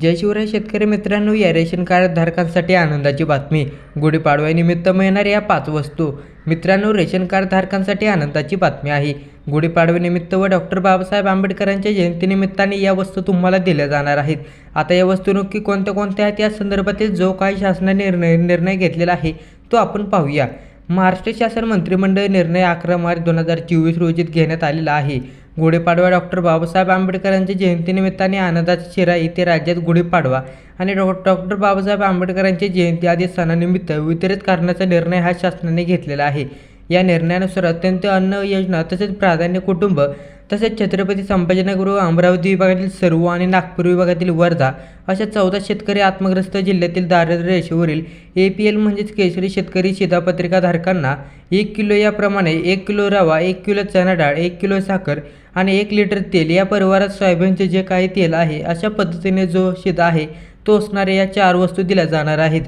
जय शिवराय शेतकरी मित्रांनो या रेशन कार्ड धारकांसाठी आनंदाची बातमी. गुढीपाडव्यानिमित्त मिळणाऱ्या या पाच वस्तू. मित्रांनो रेशन कार्ड धारकांसाठी आनंदाची बातमी आहे. गुढीपाडव्यानिमित्त व डॉक्टर बाबासाहेब आंबेडकरांच्या जयंतीनिमित्ताने या वस्तू तुम्हाला दिल्या जाणार आहेत. आता या वस्तू नक्की कोणत्या कोणत्या आहेत? या संदर्भातील जो काही शासनाने निर्णय निर्णय घेतलेला आहे तो आपण पाहूया. महाराष्ट्र शासन मंत्रिमंडळ निर्णय अकरा मार्च दोन हजार चोवीस रोजीत घेण्यात आलेला आहे. गुढीपाडवा डॉक्टर बाबासाहेब आंबेडकरांच्या जयंतीनिमित्ताने आनंदाची शिरा येथे राज्यात गुढीपाडवा आणि डॉ. डॉक्टर बाबासाहेब आंबेडकरांची जयंती आदी सणानिमित्त वितरित करण्याचा निर्णय हा शासनाने घेतलेला आहे. या निर्णयानुसार अत्यंत अन्न योजना तसेच प्राधान्य कुटुंब तसेच छत्रपती संभाजीनगर व अमरावती विभागातील सर्व आणि नागपूर विभागातील वर्धा अशा चौदा शेतकरी आत्मग्रस्त जिल्ह्यातील दारिद्र्य रेषेवरील ए पी एल म्हणजेच केशरी शेतकरी शिधापत्रिकाधारकांना एक किलो याप्रमाणे एक किलो रवा एक किलो चणा डाळ एक किलो साखर आणि एक लिटर तेल या परिवारात सोयाबीनचे जे काही तेल आहे अशा पद्धतीने जो शिधा आहे तो असणाऱ्या या चार वस्तू दिल्या जाणार आहेत.